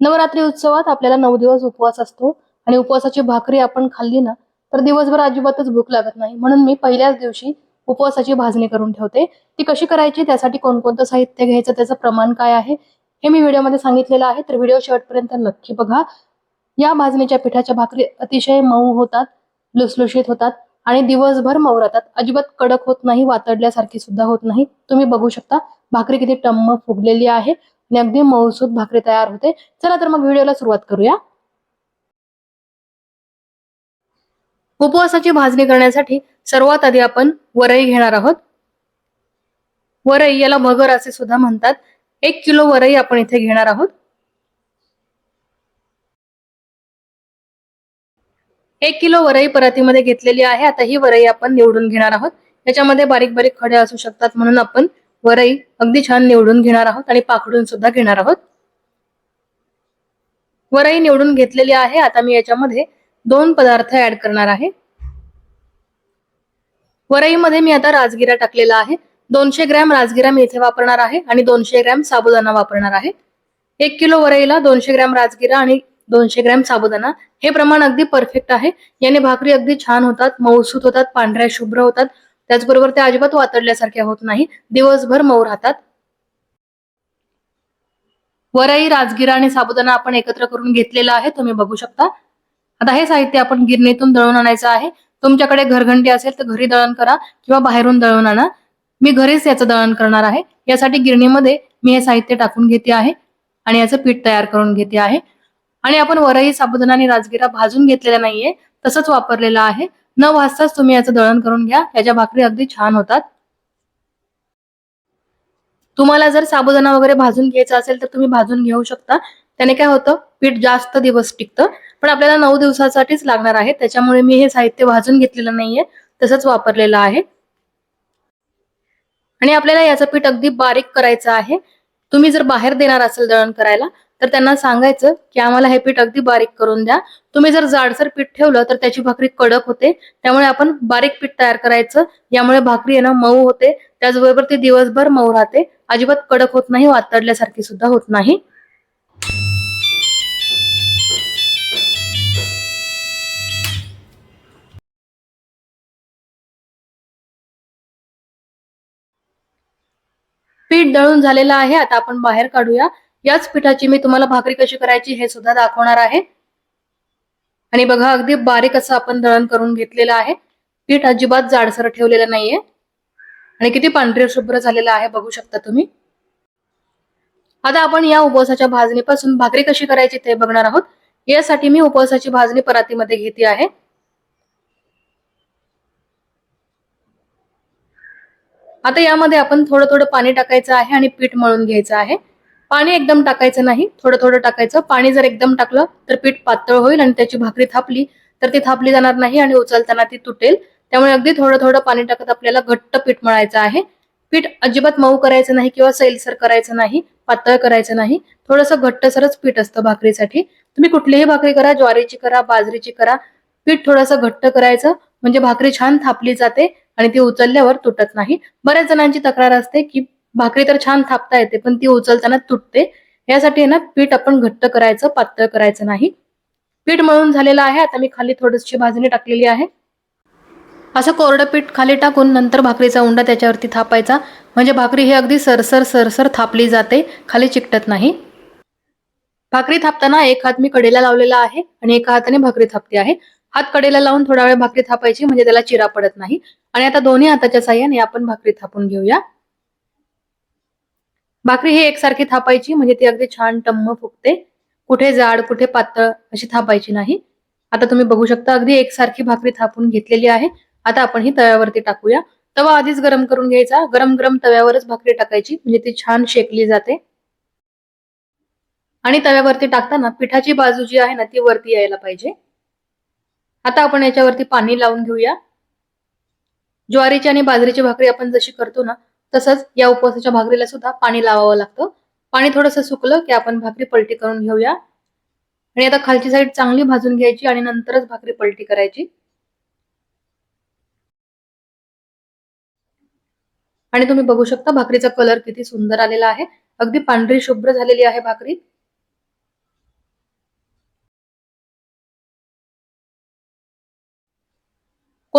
नवरात्री उत्सवात आपल्याला नऊ दिवस उपवास असतो आणि उपवासाची भाकरी आपण खाल्ली ना तर दिवसभर अजिबातच भूक लागत नाही. म्हणून मी पहिल्याच दिवशी उपवासाची भाजणी करून ठेवते. ती कशी करायची त्यासाठी कोणकोणतं साहित्य घ्यायचं त्याचं प्रमाण काय आहे हे मी व्हिडिओमध्ये सांगितलेलं आहे. तर व्हिडिओ शेवटपर्यंत नक्की बघा. या भाजणीच्या पिठाच्या भाकरी अतिशय मऊ होतात लुसलुशीत होतात आणि दिवसभर मऊ राहतात अजिबात कडक होत नाही वातडल्यासारखी सुद्धा होत नाही. तुम्ही बघू शकता भाकरी किती टम्म फुगलेली आहे. आणि अगदी मऊसूद भाकरी तयार होते. चला तर मग व्हिडिओला सुरुवात करूया. उपवासाची भाजणी करण्यासाठी सर्वात आधी आपण वरई घेणार आहोत. वरई याला मगर असे सुद्धा म्हणतात. एक किलो वरई आपण इथे घेणार आहोत. एक किलो वरई परातीमध्ये घेतलेली आहे. आता ही वरई आपण निवडून घेणार आहोत. याच्यामध्ये बारीक बारीक खडे असू शकतात म्हणून आपण वरई अगदी छान निवडून घेणार आहोत आणि पाखडून सुद्धा घेणार आहोत. वरई निवडून घेतलेली आहे. आता मी याच्यामध्ये दोन पदार्थ ऍड करणार आहे. वरईमध्ये मी आता राजगिरा टाकलेला आहे. दोनशे ग्रॅम राजगिरा मी इथे वापरणार आहे आणि दोनशे ग्रॅम साबुदाणा वापरणार आहे. एक किलो वरईला दोनशे ग्रॅम राजगिरा आणि दोनशे ग्रॅम साबुदाणा. हे प्रमाण अगदी परफेक्ट आहे. याने भाकरी अगदी छान होतात मऊसूत होतात पांढऱ्या शुभ्र होतात. त्याचबरोबर त्या अजिबात वातडल्यासारख्या होत नाही. दिवसभर मऊ राहतात. वराई राजगिरा आणि साबुदाणा आपण एकत्र करून घेतलेला आहे तुम्ही बघू शकता. आता हे साहित्य आपण गिरणीतून दळून आणायचं आहे. तुमच्याकडे घरघंटी असेल तर घरी दळण करा किंवा बाहेरून दळून आणा. मी घरीच याचं दळण करणार आहे. यासाठी गिरणीमध्ये मी हे साहित्य टाकून घेते आहे आणि याचं पीठ तयार करून घेते आहे. आणि आपण वरही साबुदाणा आणि राजगिरा भाजून घेतलेला नाहीये तसंच वापरलेला आहे. न भाजताच तुम्ही याचं दळण करून घ्या. याच्या भाकरी अगदी छान होतात. तुम्हाला जर साबुदाणा वगैरे भाजून घ्यायचा असेल तर तुम्ही भाजून घेऊ शकता. त्याने काय होतं? पीठ जास्त दिवस टिकतं. पण आपल्याला नऊ दिवसासाठीच लागणार आहे. त्याच्यामुळे मी हे साहित्य भाजून घेतलेलं नाहीये. तसंच वापरलेलं आहे. आणि आपल्याला याचं पीठ अगदी बारीक करायचं आहे. तुम्ही जर बाहेर देणार असेल दळण करायला तर त्यांना सांगायचं की आम्हाला हे पीठ अगदी बारीक करून द्या. तुम्ही जर जाडसर पीठ ठेवलं तर त्याची भाकरी कडक होते. त्यामुळे आपण बारीक पीठ तयार करायचं. यामुळे भाकरी आहे ना मऊ होते. त्याचबरोबर ती दिवसभर मऊ राहते. अजिबात कडक होत नाही वातडल्यासारखी सुद्धा होत नाही. पीठ दळून झालेलं आहे. आता आपण बाहेर काढूया. याच पिठाची मी तुम्हाला भाकरी कशी करायची हे सुद्धा दाखवणार आहे. आणि बघा अगदी बारीक असं आपण दळण करून घेतलेलं आहे. पीठ अजिबात जाडसर ठेवलेलं नाहीये. आणि किती पांढरे शुभ्र झालेलं आहे बघू शकता तुम्ही. आता आपण या उपवासाच्या भाजणीपासून भाकरी कशी करायची ते बघणार आहोत. यासाठी मी उपवासाची भाजणी परातीमध्ये घेते आहे. आता यामध्ये आपण थोडं थोडं पाणी टाकायचं आहे आणि पीठ मळून घ्यायचं आहे. पाणी एकदम टाकायचं नाही थोडं थोडं टाकायचं. पाणी जर एकदम टाकलं तर पीठ पातळ होईल आणि त्याची भाकरी थापली तर ती थापली जाणार नाही आणि उचलताना ती तुटेल. त्यामुळे अगदी थोडं थोडं पाणी टाकत आपल्याला घट्ट पीठ मळायचं आहे. पीठ अजिबात मऊ करायचं नाही किंवा सैलसर करायचं नाही पातळ करायचं नाही. थोडंसं घट्टसरच पीठ असतं भाकरीसाठी. तुम्ही कुठलीही भाकरी करा ज्वारीची करा बाजरीची करा. पीठ थोडंसं घट्ट करायचं म्हणजे भाकरी छान थापली जाते आणि ती उचलल्यावर तुटत नाही. बऱ्याच जणांची तक्रार असते की भाकरी तर छान थापता येते पण ती उचलताना तुटते. यासाठी ना पीठ आपण घट्ट करायचं पातळ करायचं नाही. पीठ मळून झालेलं आहे आता मी खाली थोडीशी भाजणी टाकलेली आहे. असं कोरडं पीठ खाली टाकून नंतर भाकरीचा उंडा त्याच्यावरती थापायचा. म्हणजे भाकरी ही अगदी सरसर सरसर थापली जाते खाली चिकटत नाही. भाकरी थापताना एक हात मी कडेला लावलेला आहे आणि एका हाताने भाकरी थापते आहे. हात कडेला लावून थोडा वेळ भाकरी थापायची म्हणजे त्याला चिरा पडत नाही. आणि आता दोन्ही हाताच्या साह्याने आपण भाकरी थापून घेऊया. भाकरी ही एकसारखी थापायची म्हणजे ती अगदी छान टम्म फुगते. कुठे जाड कुठे पातळ अशी थापायची नाही. आता तुम्ही बघू शकता अगदी एकसारखी भाकरी थापून घेतलेली आहे. आता आपण ही तव्यावरती टाकूया. तवा आधीच गरम करून घ्यायचा. गरम गरम तव्यावरच भाकरी टाकायची म्हणजे ती छान शेकली जाते. आणि तव्यावरती टाकताना पिठाची बाजू जी आहे ना ती वरती यायला पाहिजे. आता आपण याच्यावरती पाणी लावून घेऊया. ज्वारीची आणि बाजरीची भाकरी आपण जशी करतो ना तसंच या उपवासाच्या भाकरीला सुद्धा पाणी लावावं लागतं. पाणी थोडंसं सुकलं की आपण भाकरी पलटी करून घेऊया. आणि आता खालची साईड चांगली भाजून घ्यायची आणि नंतरच भाकरी पलटी करायची. आणि तुम्ही बघू शकता भाकरीचा कलर किती सुंदर आलेला आहे. अगदी पांढरी शुभ्र झालेली आहे भाकरी.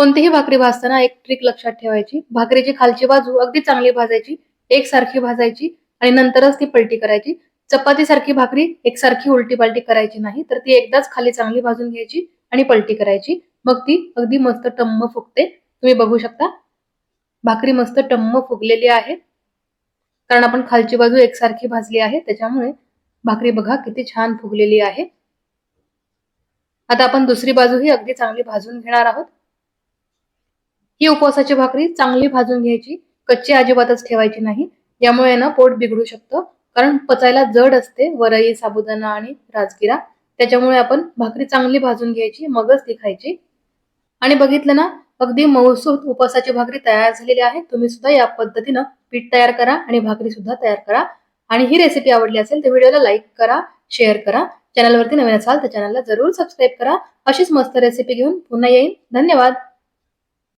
कोणतीही भाकरी भाजताना एक ट्रिक लक्षात ठेवायची. भाकरीची खालची बाजू अगदी चांगली भाजायची एकसारखी भाजायची आणि नंतरच ती पलटी करायची. चपातीसारखी भाकरी एकसारखी उलटी पालटी करायची नाही तर ती एकदाच खाली चांगली भाजून घ्यायची आणि पलटी करायची. मग ती अगदी मस्त टम्म फुगते. तुम्ही बघू शकता भाकरी मस्त टम्म फुगलेली आहे. कारण आपण खालची बाजू एकसारखी भाजली आहे त्याच्यामुळे भाकरी बघा किती छान फुगलेली आहे. आता आपण दुसरी बाजू ही अगदी चांगली भाजून घेणार आहोत. ही उपवासाची भाकरी चांगली भाजून घ्यायची. कच्ची अजिबातच ठेवायची नाही. यामुळे ना पोट बिघडू शकतं. कारण पचायला जड असते. वरई साबुदाणा आणि राजगिरा. त्याच्यामुळे आपण भाकरी चांगली भाजून घ्यायची मगच ती खायची. आणि बघितलं ना अगदी मऊसूत उपवासाची भाकरी तयार झालेली आहे. तुम्ही सुद्धा या पद्धतीनं पीठ तयार करा आणि भाकरी सुद्धा तयार करा. आणि ही रेसिपी आवडली असेल तर व्हिडिओला लाईक करा शेअर करा. चॅनलवरती नवीन असाल तर चॅनलला जरूर सबस्क्राईब करा. अशीच मस्त रेसिपी घेऊन पुन्हा येईन. धन्यवाद!